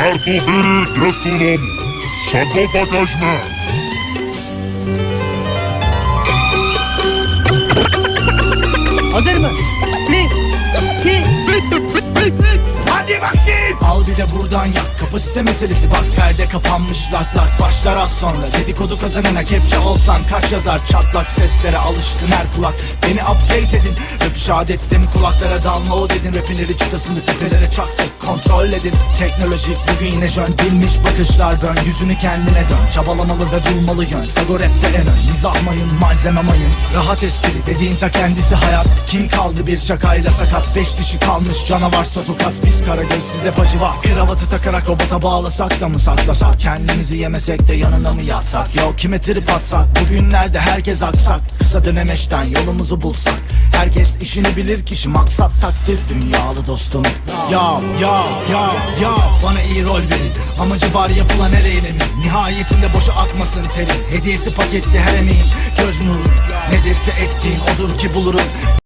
Kartofeli gratulum. Sarkofagajne. Hazır mı? Bir, iki, Hadi bakayım. Al bir de buradan yak. Kapasite meselesi bak. Perde kapanmış lak lak Başlar az sonra. Dedikodu kazanana kepçe olsan Kaç yazar? Çatlak seslere alışkın her kulak. Beni update edin. Rap şahat ettim. Kulaklara download edin rapinleri çıtasını tepelere çaktık Kontrol edin. Teknoloji bugün yine jön. Bilmiş bakışlar bön. Yüzünü kendine dön. Çabalamalı ve bulmalı yön. Sago rapte en ön. Mizah mayın malzeme mayın. Rahat espri. Dediğin ta kendisi hayat. Kim kaldı bir şakayla sakat? Beş kişi kalmış. Canavarsa tokat Biz karagöz size pacı var Kravatı takarak robota bağlasak da mı saklasak? Kendimizi yemesek de yanına mı yatsak? Yok kime trip atsak? Bugünlerde herkes aksak. Kısa dönemeçten yolumuzu bulsak. Herkes işini bilir kişi maksat takdir. Dünyalı dostum. Ya ya ya ya. Bana iyi rol verin. Amacı var yapılan her eylemin. Nihayetinde boşa akmasın terin Hediyesi paketli her emeğin. Göz nuru. Nedirse ettiğin odur ki bulurum